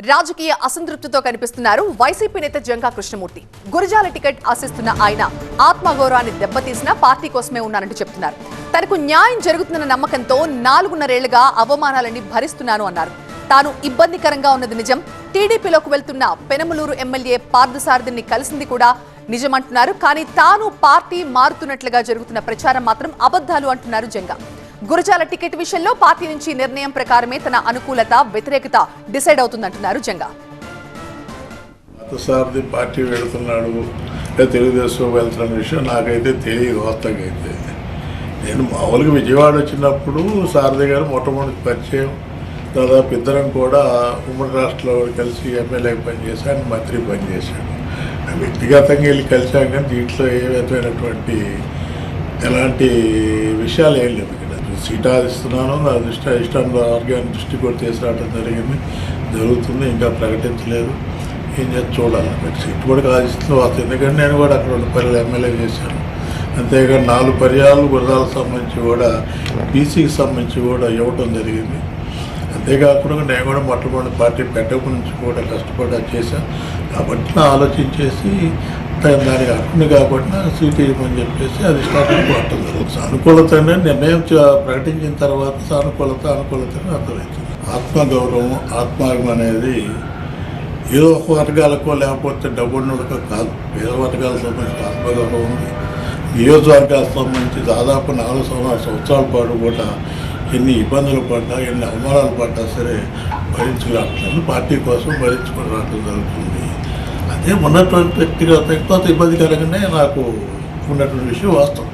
రాజకీయ అసంతృప్తితో కనిపిస్తున్నారు వైసీపీ నేత జంకా కృష్ణమూర్తి. గురజాల టికెట్ ఆశిస్తున్న ఆయన ఆత్మగౌరవాన్ని దెబ్బతీసిన పార్టీ కోసమే ఉన్నానంటూ చెప్తున్నారు. తనకు న్యాయం జరుగుతున్న నమ్మకంతో నాలుగున్నరేళ్ళుగా అవమానాలని భరిస్తున్నాను అన్నారు. తాను ఇబ్బందికరంగా ఉన్నది నిజం. టీడీపీలోకి వెళ్తున్న పెనమలూరు ఎమ్మెల్యే పార్థసారథిని కలిసింది కూడా నిజమంటున్నారు. కానీ తాను పార్టీ మారుతున్నట్లుగా జరుగుతున్న ప్రచారం మాత్రం అబద్ధాలు అంటున్నారు జంగా గురజాల టికెట్ విషయంలో పార్టీ నుంచి నిర్ణయం ప్రకారమే తన అనుకూలత వ్యతిరేకత డిసైడ్ అవుతుందంటున్నారు జంగా. సార్ది పార్టీ వెళుతున్నాడు తెలుగుదేశం వెళ్తున్న విషయం నాకైతే తెలియదు వాస్తవంగా అయితే నేను మామూలుగా విజయవాడ వచ్చినప్పుడు సారథి గారు మొట్టమొదటి పరిచయం దాదాపు ఇద్దరం కూడా ఉమ్మడి రాష్ట్రంలో కలిసి ఎమ్మెల్యే పనిచేశాను మంత్రి పనిచేశాడు వ్యక్తిగతంగా వెళ్ళి కలిసాం కానీ దీంట్లో ఏ విధమైనటువంటి ఎలాంటి విషయాలు ఏం లేవు. సీటాదిస్తున్నాను. సీట్ నా దృష్టి ఇష్టంలో ఆర్గాన్ దృష్టి కూడా తీసుకురావడం జరిగింది. జరుగుతుంది ఇంకా ప్రకటించలేదు. ఏం చేసి చూడాలి. నాకు సీట్ కూడా ఆదిస్తుంది వస్తుంది ఎందుకంటే నేను కూడా అక్కడ రెండు పర్యాలు ఎమ్మెల్యే చేశాను. అంతేగాని నాలుగు పర్యాలు గుర్రాలకు సంబంధించి కూడా బీసీకి సంబంధించి కూడా ఇవ్వటం జరిగింది. అంతేకాకుండా నేను కూడా మొట్టమొదటి పార్టీ పెట్టక నుంచి కూడా కష్టపడి చేశాను కాబట్టి ఆలోచించేసి దాని- దానికి అర్హుని కాబట్టి సీట్ ఇవ్వమని చెప్పేసి అది స్టార్ట్ కొట్టడం జరుగుతుంది అనుకూలతనే నిర్ణయం ప్రకటించిన తర్వాత సానుకూలత అనుకూలత అర్థమవుతుంది ఆత్మగౌరవం ఆత్మాగం అనేది ఏదో ఒక వర్గాలకో లేకపోతే డబ్బున్నోళ్ళకో కాదు. పేద వర్గాలకు సంబంధించిన ఆత్మగౌరవం ఉంది. నియోజకవర్గాలకు సంబంధించి దాదాపు నాలుగు సంవత్సరాల సంవత్సరాల పాటు కూడా ఎన్ని ఇబ్బందులు పడ్డా ఎన్ని అవమానాలు పడ్డా సరే భరించగలుగుతున్నాను పార్టీ కోసం భరించుకుని రావడం జరుగుతుంది. ఉన్నటువంటి వ్యక్తిగత వ్యక్తిగత ఇబ్బంది కలగనే నాకు ఉన్నటువంటి విషయం వాస్తవం.